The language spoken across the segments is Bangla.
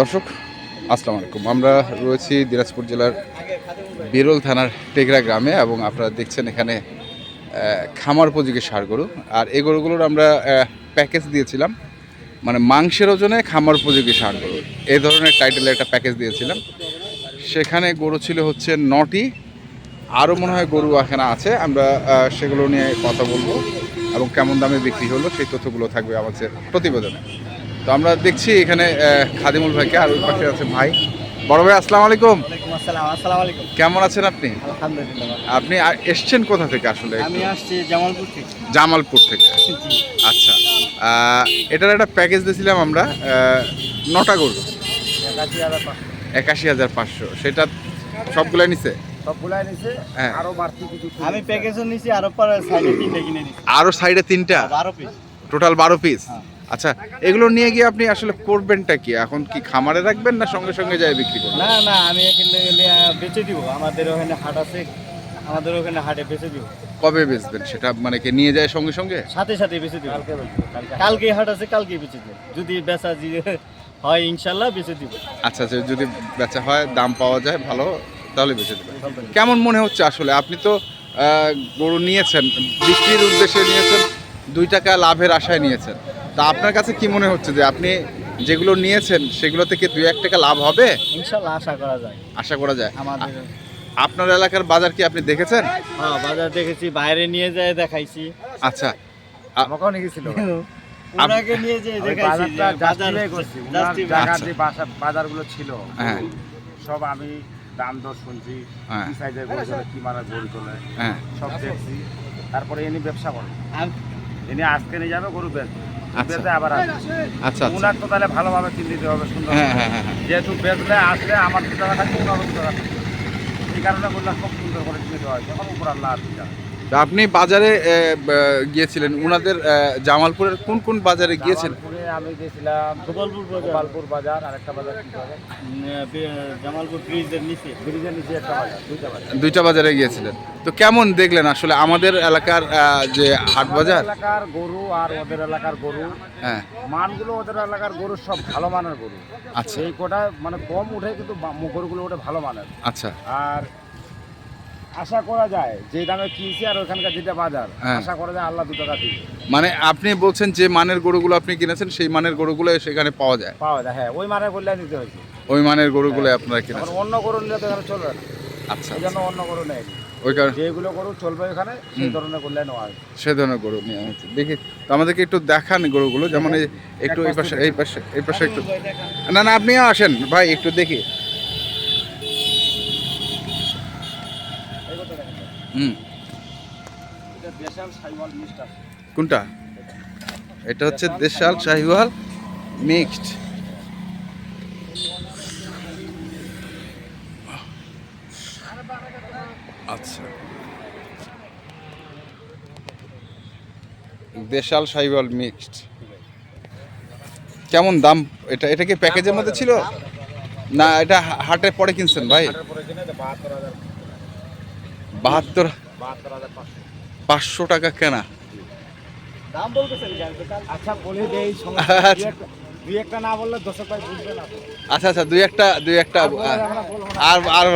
দর্শক, আসসালামু আলাইকুম। আমরা রয়েছি দিনাজপুর জেলার বিরল থানার টেগরা গ্রামে এবং আপনারা দেখছেন এখানে খামার উপযোগী সার গরু। আর এই গরুগুলোর আমরা প্যাকেজ দিয়েছিলাম। মানে মাংসের ওজনে খামার উপযোগী সার গরু। এই ধরনের টাইটেলের একটা প্যাকেজ দিয়েছিলাম। সেখানে গরু ছিল হচ্ছে নটি। আরও মনে হয় গরু এখানে আছে। আমরা সেগুলো নিয়ে কথা বলব এবং কেমন দামে বিক্রি হলো সেই তথ্যগুলো থাকবে আমাদের প্রতিবেদনে। তো আমরা দেখছি এখানে খাদিমুল ভাইকে আর ওই পাশে আছে ভাই। বড় ভাই আসসালামু আলাইকুম। আসসালাম আলাইকুম। কেমন আছেন আপনি? আপনি এসছেন কোথা থেকে আসলে আমি আসছি জামালপুর থেকে। জামালপুর থেকে। আচ্ছা এটার একটা প্যাকেজ দিয়েছিলাম আমরা নটা গরু। একাশি হাজার পাঁচশো। সেটা সবগুলো নিছে? সবগুলাই নিছে হ্যাঁ। আরও বাড়তি কিছু আমি প্যাকেজও নিছি আরও পরে সাইডে তিনটে কিনে আরও সাইডে তিনটা? বারো পিস টোটাল বারো পিস হ্যাঁ। আচ্ছা এগুলো নিয়ে গিয়ে আপনি আসলে করবেনটা কি? এখন কি খামারে রাখবেন না সঙ্গে সঙ্গে যাই বিক্রি করবেন? না না আমি এখানে গেলে বেচে দিব। আমাদের ওখানে হাট আছে আমাদের ওখানে হাটে বেচে দিব। কবে বেচবেন? সেটা মানে কি নিয়ে যায় সঙ্গে সঙ্গে? সাথে সাথে বেচে দিব। কালকে হাট আছে কালকে বেচে দিব। যদি বেচা যে- হয় ইনশাল্লাহ বেচে দিব। আচ্ছা আচ্ছা যদি বেচা হয় দাম পাওয়া যায় ভালো তাহলে বেচে দেবেন। কেমন মনে হচ্ছে আসলে? আপনি তো গরু নিয়েছেন বিক্রির উদ্দেশ্যে নিয়েছেন দুই টাকা লাভের আশায় নিয়েছেন। তা আপনার কাছে কি মনে হচ্ছে যে আপনি যেগুলো নিয়েছেন সেগুলো থেকে দুই এক টাকা লাভ হবে? ইনশাল্লাহ আশা করা যায়। আশা করা যায়? আমাদের আপনার এলাকার বাজার কি আপনি দেখেছেন? হ্যাঁ বাজার দেখেছি বাইরে নিয়ে যায় দেখাইছি। আচ্ছা। আমাকেও নিয়ে গেছিল ওনাকে নিয়ে যে দেখাইছি বাজার করছি। জায়গা আচ্ছা। যে বাজারগুলো ছিল হ্যাঁ। সব আমি দাম দর শুনছি। হ্যাঁ। কি সাইজের গরু চলে কি মারা গরু চলে হ্যাঁ। সব দেখছি। তারপরে এনি ব্যবসা করে। এনি আজকে নিয়ে যাবে গরু বেচবে। আচ্ছা। আবার আসবে। আচ্ছা আচ্ছা। ওনার তো তাহলে ভালোভাবে কিনে দিতে হবে সুন্দর হ্যাঁ হ্যাঁ হ্যাঁ হ্যাঁ। যেহেতু আসলে আমার দু টাকা থাকবে ওনারও দু টাকা এই কারণে বললাম খুব সুন্দর করে কিনে দেওয়া হয়। যখন উপর আল্লাহ আপনি বাজারে গিয়েছিলেন? উনাদের জামালপুরের কোন কোন বাজারে গিয়েছেন? জামালপুরে আমি গেছিলাম গোপালপুর বাজার। গোপালপুর বাজার আর একটা বাজার কি জামালপুর ব্রিজের নিচে। ব্রিজের নিচে একটা বাজার দুইটা বাজার। দুইটা বাজারে গিয়েছিলেন। তো কেমন দেখলেন আসলে আমাদের এলাকার যে হাট বাজার? এলাকার গরু আর ওদের এলাকার গরু হ্যাঁ। মানগুলো ওদের এলাকার গরু সব ভালো মানের গরু। আচ্ছা। এই কোটা মানে কম উঠে কিন্তু গরুগুলো ওঠে ভালো মানের। আচ্ছা। আর আশা করা যায় যে দামে কিনছি আর ওখানকার যেটা বাজার হ্যাঁ। আশা করা যায় আল্লাহ দু টাকা দিবে। মানে আপনি বলছেন যে মানের গরুগুলো আপনি কিনেছেন সেই মানের গরুগুলো সেখানে পাওয়া যায়। পাওয়া যায় হ্যাঁ ওই মানে বললে নিতে হয়েছে। ওই মানের গরুগুলো আপনারা এখন কিনেছেন অন্য গরু নিলে তো এখানে চলবে না। আচ্ছা। এই জন্য অন্য গরু নেই। ওই কারণে যেগুলো গরু চলবে এখানে সেই ধরনের করলে নেওয়া হয়। সে ধরনের গরু দেখি তো আমাদেরকে একটু দেখান গরুগুলো যেমন এই একটু এই পাশে এই পাশে এই পাশে একটু না না আপনিও আসেন। ভাই একটু দেখি। হুম। কোনটা? এটা হচ্ছে দেশাল শাহিওয়াল মিক্সড। আচ্ছা। দেশাল শাহিওয়াল মিক্সড। কেমন দাম? এটা এটা কি প্যাকেজের মধ্যে ছিল? না এটা হাটে পরে কিনছেন ভাই? বাহাত্তর পাঁচশো টাকা কেনা। দাম বলতেছেন কেন? আচ্ছা আচ্ছা। দুই একটা না বললে দশক ভাই বুঝবে না তো। আচ্ছা আচ্ছা দুই একটা আর আর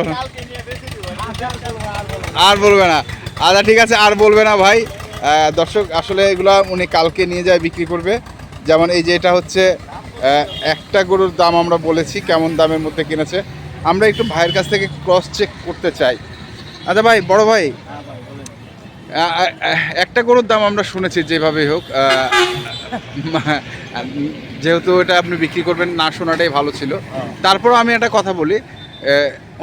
আর বলবে না আচ্ছা ঠিক আছে আর বলবে না ভাই। দর্শক আসলে এগুলা উনি কালকে নিয়ে যায় বিক্রি করবে। যেমন এই যে এটা হচ্ছে একটা গরুর দাম আমরা বলেছি কেমন দামের মধ্যে কিনেছে। আমরা একটু ভাইয়ের কাছ থেকে ক্রস চেক করতে চাই। আচ্ছা ভাই বড় ভাই। হ্যাঁ একটা গরুর দাম আমরা শুনেছি যেভাবেই হোক যেহেতু এটা আপনি বিক্রি করবেন না শোনাটাই ভালো ছিল। তারপর আমি একটা কথা বলি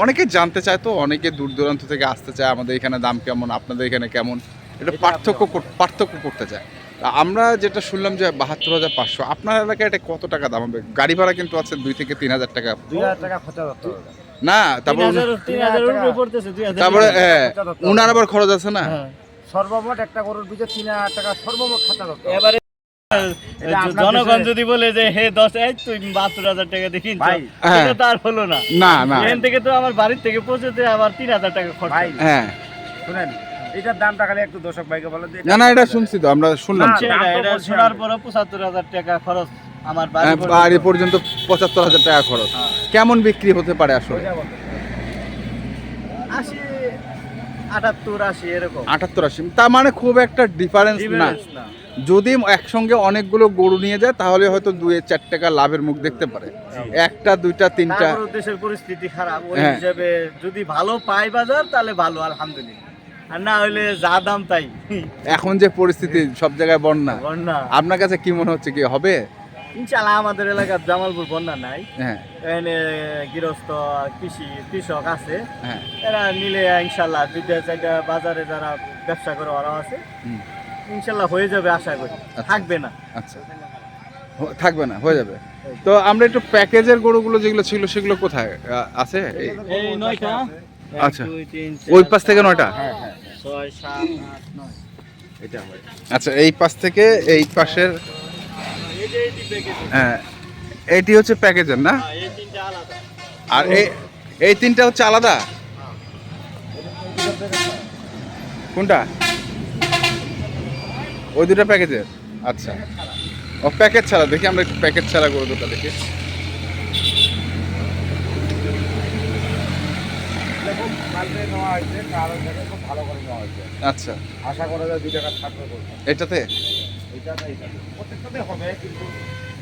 অনেকে জানতে চায় তো অনেকে দূর দূরান্ত থেকে আসতে চায় আমাদের এখানে দাম কেমন আপনাদের এখানে কেমন। এটা পার্থক্য পার্থক্য করতে চায়। আমরা যেটা শুনলাম যে বাহাত্তর হাজার পাঁচশো আপনার এলাকায় এটা কত টাকা দাম হবে? গাড়ি ভাড়া কিন্তু আছে দুই থেকে তিন হাজার টাকা। টাকা খরচা না তারপর তারপরে হ্যাঁ, উনার আবার খরচ আছে না হ্যাঁ। সর্বমোট একটা গরুর তিন হাজার টাকা সর্বমোট খরচা এবারে জনগণ যদি বলে যে হে দশ তুই বাহাত্তর হাজার টাকা দিয়ে কিনছো, হ্যাঁ। সেটা তো আর হলো না না না এখান থেকে তো আমার বাড়ির থেকে পৌঁছতে আবার তিন হাজার টাকা খরচ হ্যাঁ শুনেন এটার দামটা খালি একটু দর্শক ভাইকে বলে দিই না না এটা শুনছি তো আমরা শুনলাম এটা শোনার আমি। পরে পঁচাত্তর হাজার টাকা খরচ আমার বাড়ি বাড়ি পর্যন্ত। পর্যন্ত পঁচাত্তর হাজার টাকা খরচ হ্যাঁ। কেমন বিক্রি হতে পারে আসলে? আশি আটাত্তর আশি এরকম। আটাত্তর আশি। তার মানে খুব একটা ডিফারেন্স না। যদি একসঙ্গে অনেকগুলো গরু নিয়ে যায় তাহলে হয়তো দুই চার টাকা লাভের মুখ দেখতে পারে। একটা দুইটা তিনটা। দেশের পরিস্থিতি খারাপ। ওই হ্যাঁ। হিসাবে যদি ভালো পাই বাজার তাহলে ভালো আলহামদুলিল্লাহ। আর না হইলে যা দাম তাই। এখন যে পরিস্থিতি সব জায়গায় বন্যা। বন্যা। আপনার কাছে কি মনে হচ্ছে কি হবে? ইনশাল্লাহ আমাদের এলাকার জামালপুর বন্যা নাই। হ্যাঁ। এখানে গৃহস্থ কৃষি কৃষক আছে। হ্যাঁ। এরা নিলে ইনশাল্লাহ দুইটা চারটা বাজারে যারা ব্যবসা করে ওরা আছে। ইনশাল্লাহ হয়ে যাবে আশা করি। থাকবে না। আচ্ছা। থাকবে না হয়ে যাবে। তো আমরা একটু প্যাকেজের গরুগুলো যেগুলো ছিল সেগুলো কোথায় আছে? এই- নয়টা। আচ্ছা। ওই পাশ থেকে নয়টা? হ্যাঁ হ্যাঁ। ছয় সাত আট নয়। এটা আচ্ছা এই পাশ থেকে এই পাশের হ্যাঁ এইটি হচ্ছে প্যাকেজের না? আলাদা। আর এই এই তিনটা হচ্ছে আলাদা? কোনটা? ওই দুটো প্যাকেজের? আচ্ছা। ও প্যাকেট ছাড়া দেখি আমরা একটু প্যাকেট ছাড়া করে দুটো দেখি আচ্ছা। আশা করা যায় দুই টাকা থাকবে করবে এইটাতে প্রত্যেকটাতে হবে কিন্তু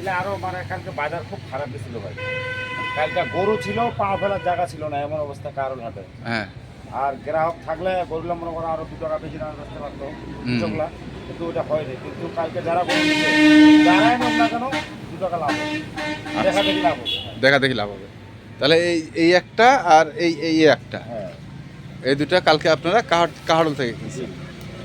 এলে আরও মানে কালকে বাজার খুব খারাপ ভাই। কালকে গরু ছিল পা ফেলার জায়গা ছিল না এমন অবস্থা কারণ হাটে হ্যাঁ। আর গ্রাহক থাকলে গরুলা মনে করো আরও দু টাকা বেশি দাম পারতো কৃষকরা কিন্তু ওটা হয়নি কিন্তু কালকে যারা গরু নিচ্ছে যারাই নোক না কেন দু টাকা লাভ হবে। দেখা দেখি লাভ হবে। দেখা দেখি লাভ হবে। তাহলে এই এই একটা আর এই এই একটা। হ্যাঁ। এই দুটা কালকে আপনারা কাহার কাহারল থেকে কিনছেন?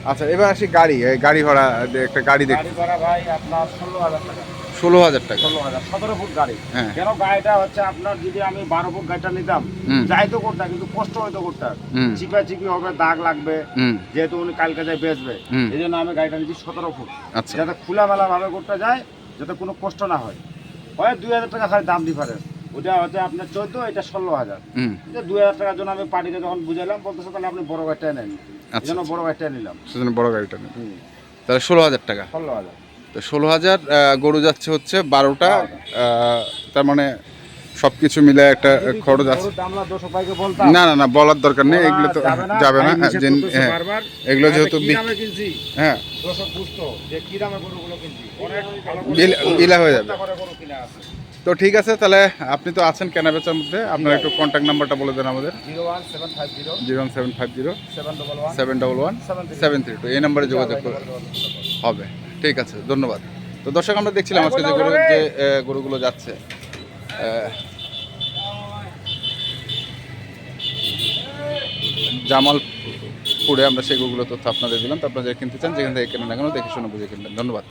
আচ্ছা এবার আসি গাড়ি এই গাড়ি ভাড়া একটা গাড়ি দেখ। গাড়ি ভাড়া ভাই আপনার ষোলো হাজার টাকা। ষোলো হাজার টাকা। ষোলো হাজার সতেরো ফুট গাড়ি। হ্যাঁ। কেন গাড়িটা হচ্ছে আপনার যদি আমি বারো ফুট গাড়িটা নিতাম হুম। যাইতো করতাম কিন্তু কষ্ট হইতো করতাম চিপা চিপি হবে দাগ লাগবে যেহেতু উনি কালকে যায় বেচবে। এই জন্য আমি গাড়িটা নিচ্ছি সতেরো ফুট। আচ্ছা। যাতে খোলামেলা ভাবে করতে যায় যাতে কোনো কষ্ট না হয়। হয় দুই হাজার টাকা খালি দাম ডিফারেন্স ওটা হচ্ছে আপনার চোদ্দ এটা ষোলো হাজার। দুই হাজার টাকার জন্য আমি পার্টিকে যখন বুঝাইলাম বলতেছে তাহলে আপনি বড় গাড়িটা নেন। আচ্ছা জন্য বড় গাড়িটা নিলাম। সেজন্য বড় গাড়িটা নেন তাহলে ষোলো হাজার টাকা। ষোলো হাজার। তো ষোলো হাজার গরু যাচ্ছে হচ্ছে বারোটা তার মানে সব কিছু মিলে একটা খরচ আছে। না না না বলার দরকার নেই এগুলো তো যাবে না। হ্যাঁ। এগুলো যেহেতু হ্যাঁ। বিলা হয়ে যাবে। তো ঠিক আছে তাহলে আপনি তো আছেন কেনা বেচার মধ্যে। আপনার একটু কন্ট্যাক্ট নাম্বারটা বলে দেন আমাদের। Zero one seven five zero. Zero one seven five zero. Seven double one. Seven double one. Seven three two এই নাম্বারে যোগাযোগ করে হবে ঠিক আছে ধন্যবাদ। তো দর্শক আমরা দেখছিলাম আজকে যে গরু যে গরুগুলো যাচ্ছে জামালপুরে আমরা সেই গরুগুলো তথ্য আপনাদের দিলাম। তো আপনারা কিনতে চান যেখান থেকে কেনেন না কেন দেখে শুনে বুঝে কিনবেন। ধন্যবাদ।